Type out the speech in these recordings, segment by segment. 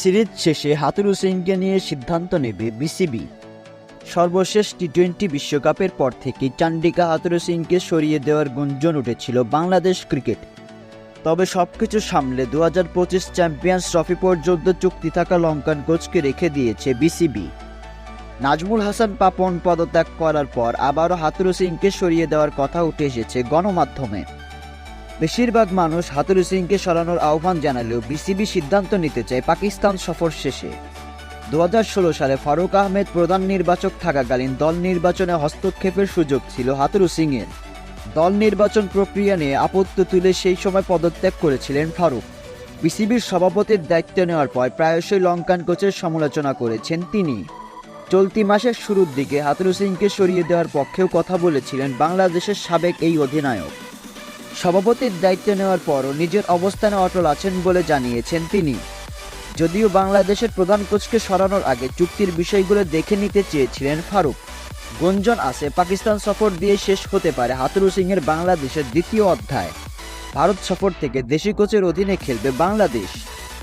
Series শেষে হাতুরু সিংকে নিয়ে সিদ্ধান্ত নেবে বিসিবি। সর্বশেষ টি টোয়েন্টি বিশ্বকাপের পর থেকে চান্ডিকা হাতুরু সিংকে সরিয়ে দেওয়ার গুঞ্জন উঠেছিল বাংলাদেশ ক্রিকেট। তবে সবকিছু সামলে দু হাজার পঁচিশ চ্যাম্পিয়ন্স ট্রফি পর্যন্ত চুক্তি থাকা লঙ্কান কোচকে রেখে দিয়েছে বিসিবি। নাজমুল হাসান পাপন পদত্যাগ করার পর আবারও হাতুরু সিংকে সরিয়ে দেওয়ার কথা উঠে এসেছে গণমাধ্যমে। বেশিরভাগ মানুষ হাতুরু সিংকে সরানোর আহ্বান জানালেও বিসিবি সিদ্ধান্ত নিতে চায় পাকিস্তান সফর শেষে। দু হাজার ষোলো সালে ফারুক আহমেদ প্রধান নির্বাচক থাকাকালীন দল নির্বাচনে হস্তক্ষেপের সুযোগ ছিল হাতুরু সিংয়ের। দল নির্বাচন প্রক্রিয়া নিয়ে আপত্তি তুলে সেই সময় পদত্যাগ করেছিলেন ফারুক। বিসিবির সভাপতির দায়িত্ব নেওয়ার পর প্রায়শই লঙ্কান কোচের সমালোচনা করেছেন তিনি। চলতি মাসের শুরুর দিকে হাতুরু সিংকে সরিয়ে দেওয়ার পক্ষেও কথা বলেছিলেন বাংলাদেশের সাবেক এই অধিনায়ক। সভাপতির দায়িত্ব নেওয়ার পরও নিজের অবস্থানে অটল আছেন বলে জানিয়েছেন তিনি। যদিও বাংলাদেশের প্রধান কোচকে সরানোর আগে চুক্তির বিষয়গুলো দেখে নিতে চেয়েছিলেন ফারুক। গুঞ্জন আছে, পাকিস্তান সফর দিয়ে শেষ হতে পারে হাতুরু সিংয়ের বাংলাদেশের দ্বিতীয় অধ্যায়। ভারত সফর থেকে দেশি কোচের অধীনে খেলবে বাংলাদেশ।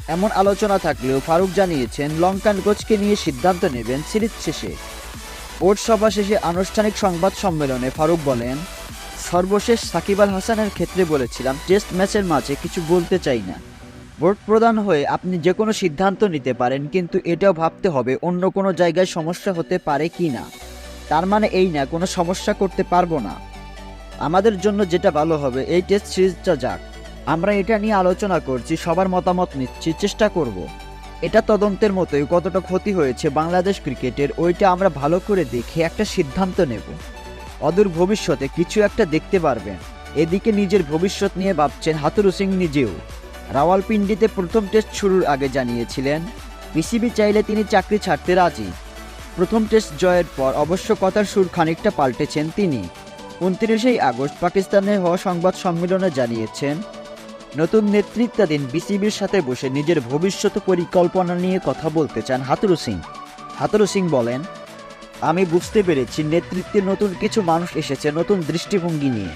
এমন আলোচনা থাকলেও ফারুক জানিয়েছেন, লঙ্কান কোচকে নিয়ে সিদ্ধান্ত নেবেন সিরিজ শেষে। বোর্ড সভা শেষে আনুষ্ঠানিক সংবাদ সম্মেলনে ফারুক বলেন সর্বশেষ সাকিব আল হাসানের ক্ষেত্রে বলেছিলাম টেস্ট ম্যাচের মাঝে কিছু বলতে চাই না। ভোট প্রদান হয়ে আপনি যে কোনো সিদ্ধান্ত নিতে পারেন, কিন্তু এটাও ভাবতে হবে অন্য কোনো জায়গায় সমস্যা হতে পারে কি না। তার মানে এই না, কোনো সমস্যা করতে পারব না। আমাদের জন্য যেটা ভালো হবে, এই টেস্ট সিরিজটা যাক। আমরা এটা নিয়ে আলোচনা করছি, সবার মতামত নিচ্ছি, চেষ্টা করব। এটা তদন্তের মতোই কতটা ক্ষতি হয়েছে বাংলাদেশ ক্রিকেটের, ওইটা আমরা ভালো করে দেখে একটা সিদ্ধান্ত নেব। অদূর ভবিষ্যতে কিছু একটা দেখতে পারবেন। এদিকে নিজের ভবিষ্যৎ নিয়ে ভাবছেন হাতুরু সিং নিজেও। রাওয়ালপিন্ডিতে প্রথম টেস্ট শুরুর আগে জানিয়েছিলেন বিসিবি চাইলে তিনি চাকরি ছাড়তে রাজি। প্রথম টেস্ট জয়ের পর অবশ্য কথার সুর খানিকটা পাল্টেছেন তিনি। উনত্রিশেই আগস্ট পাকিস্তানে হওয়া সংবাদ সম্মেলনে জানিয়েছেন, নতুন নেতৃত্বাধীন বিসিবির সাথে বসে নিজের ভবিষ্যৎ পরিকল্পনা নিয়ে কথা বলতে চান হাতুরু সিং। হাতুরু সিং বলেন আমি বুঝতে পেরেছি নেতৃত্বে নতুন কিছু মানুষ এসেছে, নতুন দৃষ্টিভঙ্গি নিয়ে।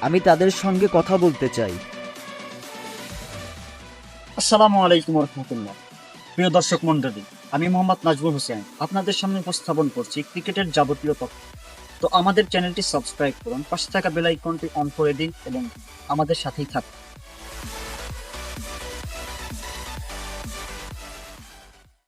আমি তাদের সঙ্গে কথা বলতে চাই। আসসালামু আলাইকুম রহমতুল্লাহ। প্রিয় দর্শক মন্ডলী আমি মোহাম্মদ নাজমুল হোসেন। আপনাদের সামনে উপস্থাপন করছি ক্রিকেটের যাবতীয় তথ্য। তো আমাদের চ্যানেলটি সাবস্ক্রাইব করুন, পাশে থাকা বেল আইকনটি অন করে দিন এবং আমাদের সাথেই থাকুন।